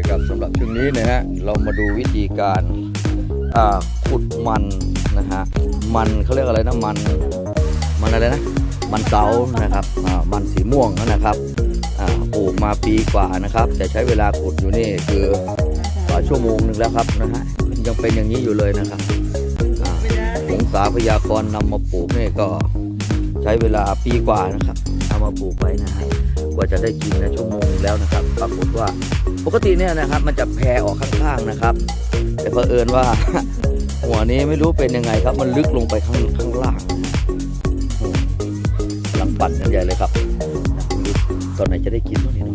นะครับสำหรับช่วงนี้นะฮะเรามาดูวิธีการขุดมันนะฮะมันเขาเรียกอะไรนะมันมันอะไรนะมันเสานะครับมันสีม่วงนะครับปลูกมาปีกว่านะครับ แต่ใช้เวลาขุดอยู่นี่คืออ่าชั่วโมงหนึ่งแล้วครับนะฮะยังเป็นอย่างนี้อยู่เลยนะครับองสาพยากรณ์นำมาปลูกนี่ก็ใช้เวลาปีกว่านะครับเอามาปลูกไว้นะฮะกว่าจะได้กินนะชั่วโมงแล้วนะครับ ปรากฏว่า ปกติเนี่ยนะครับมันจะแผ่ออกข้างๆนะครับ แต่เผอิญว่า หัวนี้ไม่รู้เป็นยังไงครับ มันลึกลงไปข้างข้างล่างโอ้กำลังปั่นกันใหญ่เลยครับตอนไหนจะได้กินวะเนี่ย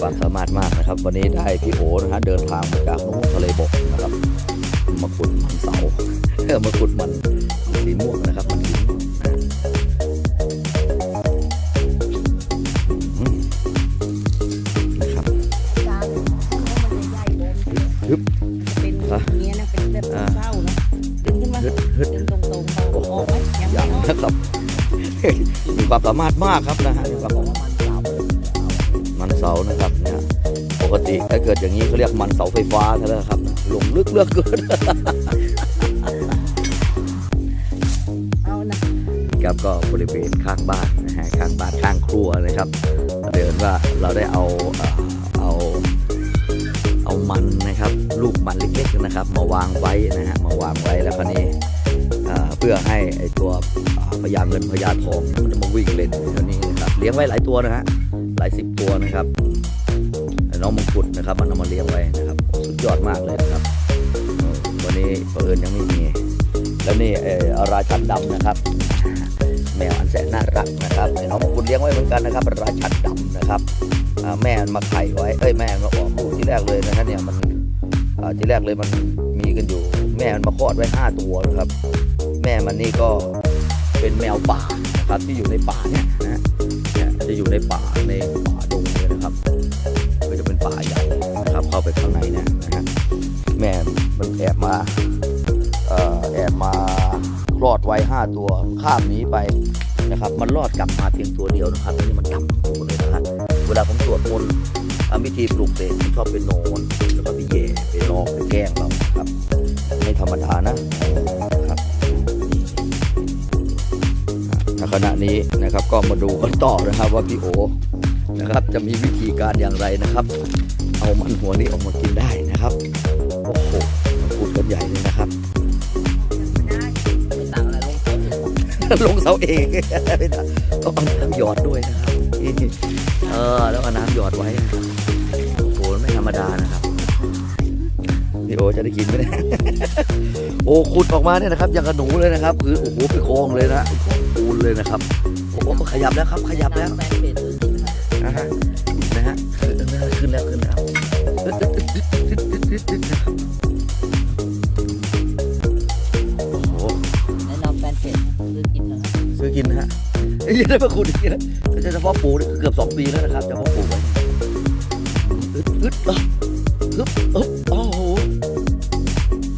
ความสามารถมากนะครับ วันนี้ได้พี่โอนะฮะเดินทางมาจากนุ่งทะเลบกนะครับมาขุดมันเสาเออมาขุดมันสีม่วงนะครับมัน ความสามารถมากครับนะฮะมีความสามารถมันเสานะครับเนี่ยปกติถ้าเกิดอย่างนี้เขาเรียกมันเสาไฟฟ้าใช่ไหมครับลงลึกเลือกเกินเอานะครับก็บริเวณข้างบ้านนะฮะข้างบ้านข้างครัวนะครับเดินว่าเราได้เอาเอ่อเอาเอามันนะครับ ลูกมันเล็กๆนะครับ มาวางไว้นะฮะมาวางไว้แล้วคราวนี้เอ่อเพื่อให้ ไอตัวอ่าพญาเงินพญาทองมันจะมาวิ่งเล่นแถวนี้นะครับเลี้ยงไว้หลายตัวนะฮะหลายสิบตัวนะครับน้องมงกุฎนะครับมันเอามาเลี้ยงไว้นะครับสุดยอดมากเลยนะครับวันนี้เผอิญยังไม่มีแล้วนี่เออราชันดำนะครับ แมวอันแสนน่ารักนะครับไอน้องคุณเลี้ยงไว้เหมือนกันนะครับ ราชันดำนะครับแม่มาไข่ไว้เอ้ยแม่มาออกลูกที่แรกเลยนะฮะเนี่ยมันที่แรกเลยมันมีกันอยู่ แม่มันมาคลอดไว้ห้าตัวนะครับ แม่มันนี่ก็เป็นแมวป่านะครับที่อยู่ในป่าเนี่ยนะเนี่ยจะอยู่ในป่าในป่าดงเลยนะครับก็จะเป็นป่าใหญ่นะครับเข้าไปข้างในเนี่ยนะฮะแม่มันแอบมาเอ่อแอบมาคลอดไว้ห้าตัวข้ามนี้ไปนะครับ มันรอดกลับมาเพียงตัวเดียวนะครับอันนี้มันดำทั้งตัวเลยนะครับเวลาผมสวดมนต์ทำพิธีปลุกเสกผมชอบไปนอนแล้วก็ไปแย่ไปลอกไปแกล้งเราครับ ไม่ธรรมดานะ ณขณะนี้นะครับ ก็มาดูกันต่อนะครับว่าพี่โอนะครับ จะมีวิธีการอย่างไรนะครับ เอามันหัวนี้ออกมากินได้นะครับโอ้โหมันพูดกันใหญ่เลยนะครับไม่ต่างอะไรลงเขาลงเสาเองต้องเอาน้ำหยอดด้วยนะครับเออแล้วเอาน้ำหยอดไว้โอ้โหไม่ธรรมดานะครับพี่โอจะได้กินไหมเนี่ยโอ้ขุดออกมาเนี่ยนะครับอย่างกระหนูเลยนะครับคือโอ้โหไปคลองเลยนะ นเลยนะครับ โอ้โหขยับแล้วครับ ขยับแล้วแฟนเพจซื้อกินนะนะฮะนะฮะขึ้นแล้วขึ้นแล้วขึ้นแล้วนะครับโอ้โหแนะนำแฟนเพจซื้อกินนะซื้อกินนะฮะเอ้ยได้มาขุดอีกนะไม่ใช่เฉพาะปลูกนี่คือเกือบสองปีแล้วนะครับเฉพาะปลูกไว้อึดอึดอะฮึบอึบโอ้โห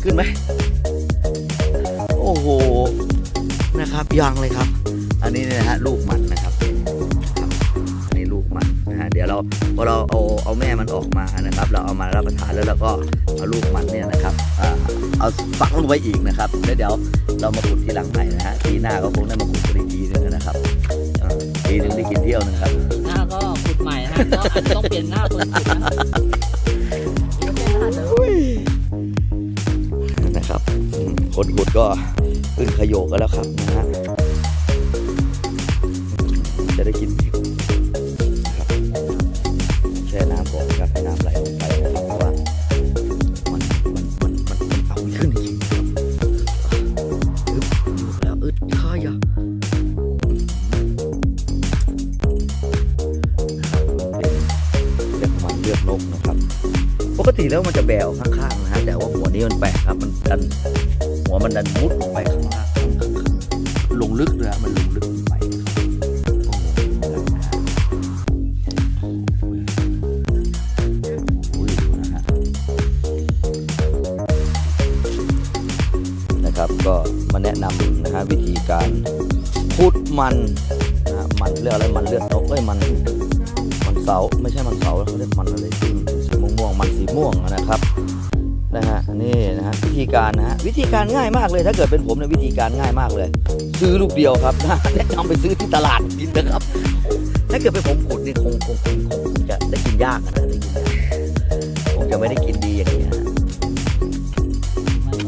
ขึ้นไหมโอ้โหนะครับยังเลยครับอั นนี้เนี่ยนะฮะลูกมันนะครับครับอันนี้ลูกมันนะฮะเดี๋ยวเราพอเราเอาเอาแม่มันออกมานะครับ เราเอามารับประทานแล้วเราก็เอาลูกมันเนี่ยนะครับอ่าเอาฝังลงไว้อีกนะครับแล้วเดี๋ยวเรามาขุดที่หลังใหม่นะฮะปีหน้าก็คงได้มาขุดกันอีกทีนึงนะครับอ่าปีนึงได้กินเที่ยวนึงครับหน้าก็ขุดใหม่นะก็อาจจะต้องเปลี่ยนหน้าคนขุดนะไม่ใช่หน้าเดิมนะครับอืมคนขุดก็ขึ้นขยโยกกันแล้วครับนะฮะจะ ลือดนกนะครับ ปกติแล้วมันจะแบวข้างๆนะฮะแต่ว่าหัวนี้มันแปลกครับ มันดันหัวมันดันมุดลงไปข้างล่างข้างข้างข้างลงลึกเลยฮะมันลงลึกลงไปนะครับโอ้โหโอ้ยดูนะฮะนะครับก็มาแนะนำนะฮะวิธีการขุดมันนะฮะมันเลือดอะไรมันเลือดนกเอ้ยมันมัน เสาไม่ใช่มันเสาเขาเรียกมันอะไรที่สีม่วงม่วงมันสีม่วงนะครับนะฮะนี่นะฮะวิธีการนะฮะวิธีการง่ายมากเลยถ้าเกิดเป็นผมเนี่ยวิธีการง่ายมากเลย ซื้อลูกเดียวครับนะแนะนำไปซื้อที่ตลาดกินนะครับถ้าเกิดเป็นผมขุดนี่คงคงคงคงจะได้กินยากนะได้กินยากคงจะไม่ได้กินดีอย่างนี้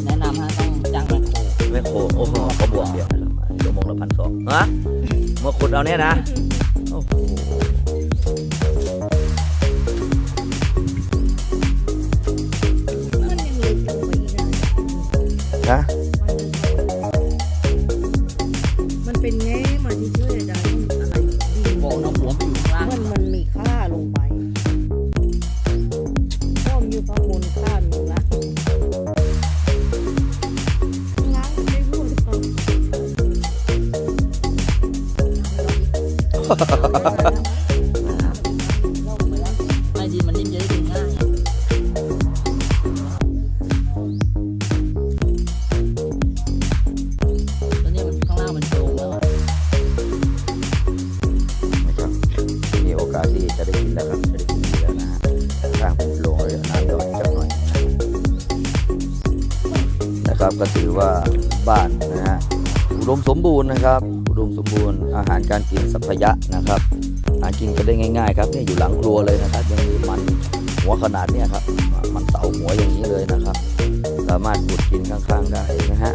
แนะนำฮะต้องจ้างแมคโครแม่โคโอ้โหเขาบวกเดียวเรามาชั่วโมงละพันสองฮะมาขุดเอาเนี่ยนะ นะมันเป็นแง่มาที่ช่วยได้อะไรดีบอกน้องหัวมันอยู่ข้างล่างมันมันมีค่าลงไปต้อมอยู่ข้างบนค่าอยู่ละล้างไม่พูดเขา รือว่าบ้านนะฮะอุดมสมบูรณ์นะครับ อุดมสมบูรณ์อาหารการกินสัพพยะนะครับ หากินกันได้ง่ายๆครับนี่อยู่หลังครัวเลยนะครับยังมีมันหัวขนาดเนี่ยครับ มันเต่าหัวอย่างนี้เลยนะครับ สามารถขุดกินข้างๆได้นะฮะ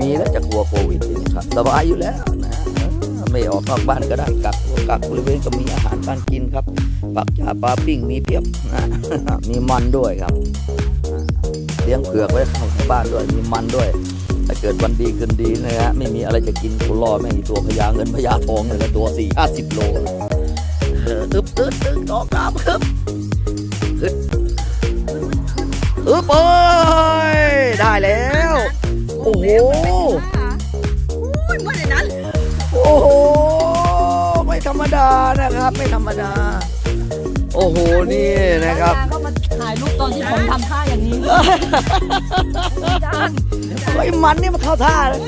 มีแล้วจะกลัวโควิดนะครับสบายอยู่แล้วนะไม่ออกนอกบ้านก็ได้กักตัวกักบริเวณก็มีอาหารการกินครับ ปักจ่าปลาปิ้งมีเพียบนะมีมันด้วยครับ เลี้ยงเผือกไว้ข้างบ้านด้วยมีมันด้วยถ้าเกิดวันดีคืนดีนะฮะไม่มีอะไรจะกินกูรอแม่งอีตัวพญาเงินพญาทองเลยละตัวสี่ห้าสิบโลตึ๊บตึ๊บตึ๊บตอกตามครับขึ้นอึ๊บเอ้ยได้แล้ว โอ้โหไมันในนั้นโอ้โหไม่ธรรมดานะครับ ไม่ธรรมดา โอ้โหนี่นะครับ รูปตอนที่ผมทำท่าอย่างนี้จ้างไอ้ยมันนี่มันเข้าท่าเลย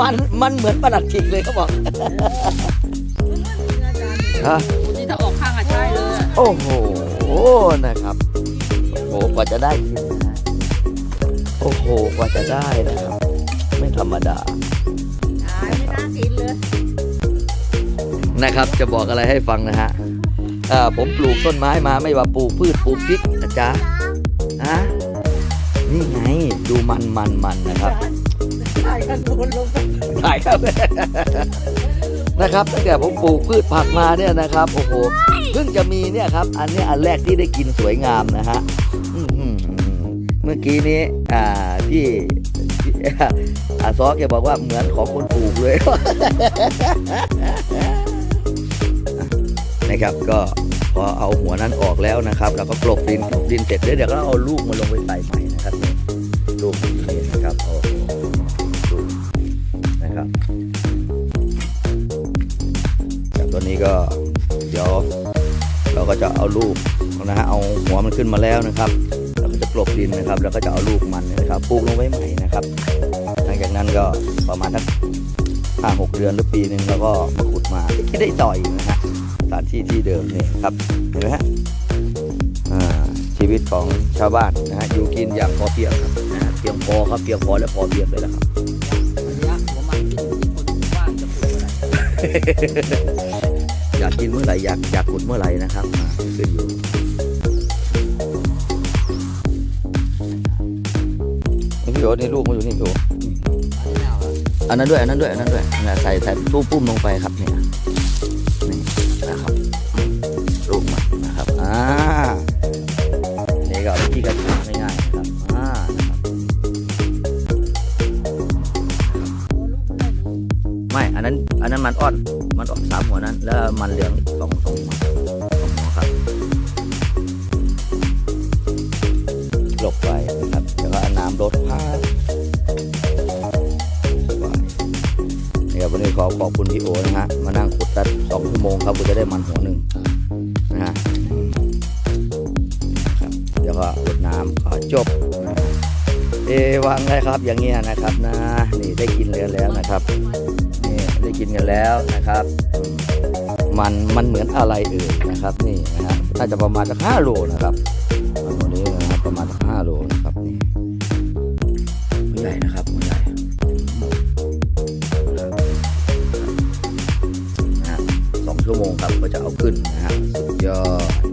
มันมันเหมือนประดัดขิกเลยเขาบอกฮะนี่ถ้าออกข้างอะใช่เลยอะโอ้โหนะครับโอ้โหกว่าจะได้กินนะฮะโอ้โหกว่าจะได้นะครับ ไม่ธรรมดาตายไม่น่ากินเลยนะครับ จะบอกอะไรให้ฟังนะฮะอ่า ผมปลูกต้นไม้มาไม่ว่าปลูกพืชปลูกพริกนะจ๊ะฮะนี่ไงดูมันมันมันนะครับถ่ายกันบนลงไปถ่ายครับนะครับตั้งแต่ผมปลูกพืชผักมาเนี่ยนะครับโอ้โหเพิ่งจะมีเนี่ยครับ อันเนี้ยอันแรกที่ได้กินสวยงามนะฮะอื้อหือเมื่อกี้นี้อ่าพี่พี่อาซอแกบอกว่าเหมือนของคนปลูกเลย นะครับ ก็พอเอาหัวนั้นออกแล้วนะครับแล้วก็กลบดินกลบดินเสร็จแล้วเดี๋ยวก็เอาลูกมาลงไปใส่ใหม่นะครับลูกมันอยู่นี่นะครับโอ้โหลูกนะครับจากตัวนี้ก็เดี๋ยวเราก็จะเอาลูกนะฮะเอาหัวมันขึ้นมาแล้วนะครับแล้วก็จะกลบดินนะครับ แล้วก็จะเอาลูกมันนะครับปลูกลงไว้ใหม่นะครับ หลังจากนั้นก็ประมาณสักห้าหกเดือนหรือปีหนึ่งแล้วก็มาขุดมาที่ได้ต่อยนะฮะานที่ที่เดิมนี่ครับเห็นไหมฮะชีวิตของชาวบ้านนะฮะอยู่กินอย่างพอเพียงครับนะเพียงพอครับเพียงพอและพอเพียงเลยนะครับอยากกินเมื่อไหร่อยากอยากขุดเมื่อไหร่นะครับขึ้นอยู่พี่โอ๊ตนี่ลูกมาอยู่นี่โอ๊ตอันนี้เอาอะอันนั้นด้วยอันนั้นด้วยอันนั้นด้วยเนี่ยใส่ใส่ตู้ปุ้มลงไปครับเนี่ย การทำง่ายๆนะครับอ่าไม่ อันนั้น อันนั้นมันอ่อน มันออนสามหัวนั้น แล้วมันเหลืองสองสองหัวสองหัวครับหลบไปนะครับแล้วก็เอาน้ำรดผ้านี่ครับวันนี้ขอขอบคุณพี่โอนะฮะ มานั่งขุดตัดสองชั่วโมงครับกูจะได้มันหัวหนึ่งนะฮะ จบ เอวางได้ครับอย่างเงี้ยนะครับนะนี่ได้กินกันแล้วนะครับนี่ได้กินกันแล้วนะครับ มันมันเหมือนอะไรเอ่ยนะครับ นี่นะฮะน่าจะประมาณสักห้าโลนะครับตัวนี้นะครับประมาณสักห้าโลนะครับนี่ใหญ่นะครับหัวใหญ่นะฮะสองชั่วโมงครับก็จะเอาขึ้นนะฮะสุดยอด